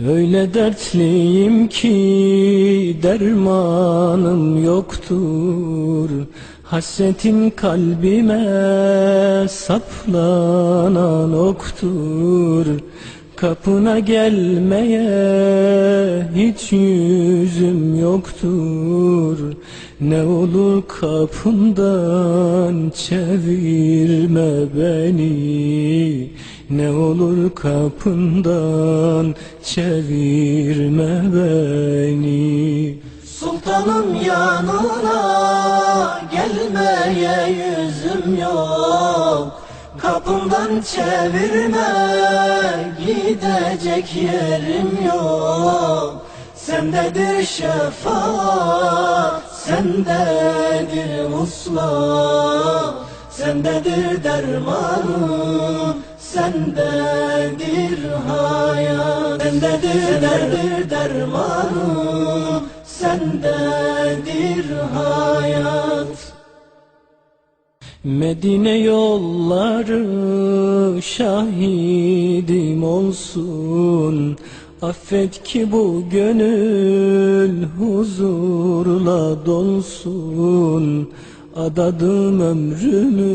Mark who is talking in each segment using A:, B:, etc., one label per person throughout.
A: Öyle dertliyim ki dermanım yoktur. Hasretin kalbime saplanan oktur. Kapına gelmeye hiç yüzüm yoktur. Ne olur kapından çevirme beni Ne olur kapından çevirme beni.
B: Sultanın yanına gelmeye yüzüm yok. Kapımdan çevirme gidecek yerim yok. Sendedir şefaat, sendedir uslat Sendedir dermanım, sendedir hayat. Sendedir derdir dermanım, sendedir hayat.
A: Medine yolları şahidim olsun. Affet ki bu gönül huzurla dolsun Adadım ömrümü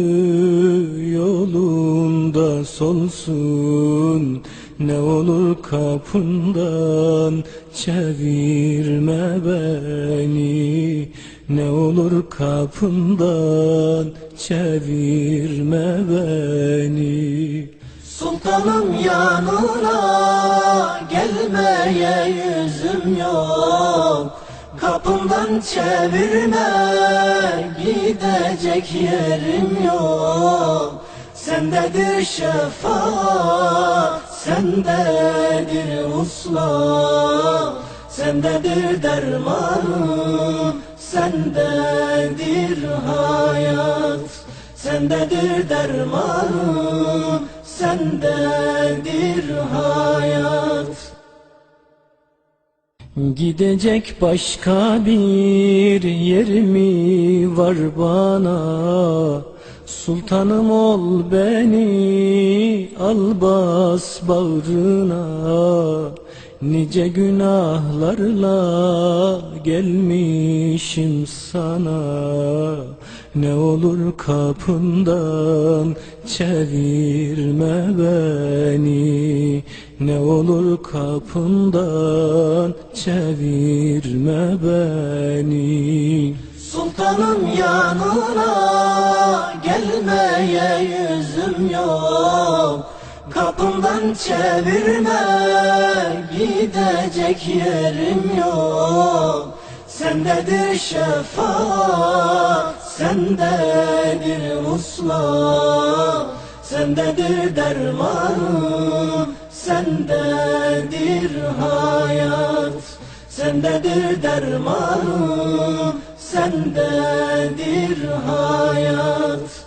A: yolunda solsun. Ne olur kapından çevirme beni. Ne olur kapından çevirme beni.
B: Sultanın yanına gelmeye yüzüm yok Kapımdan çevirme gidecek yerim yok. Sendedir şefaat, sendedir uslat Sendedir dermanım, sendedir hayat. Sendedir dermanım, sendedir hayat
A: Gidecek başka bir yer mi var bana. Sultanım ol beni al bas bağrına. Nice günahlarla gelmişim sana Ne olur kapından çevirme beni. Ne olur kapından çevirme beni.
B: Sultanın yanına gelmeye yüzüm yok. Kapımdan çevirme gidecek yerim yok. Sendedir şefaat, sendedir uslat Sendedir dermanım, sendedir hayat Sendedir dermanım, sendedir hayat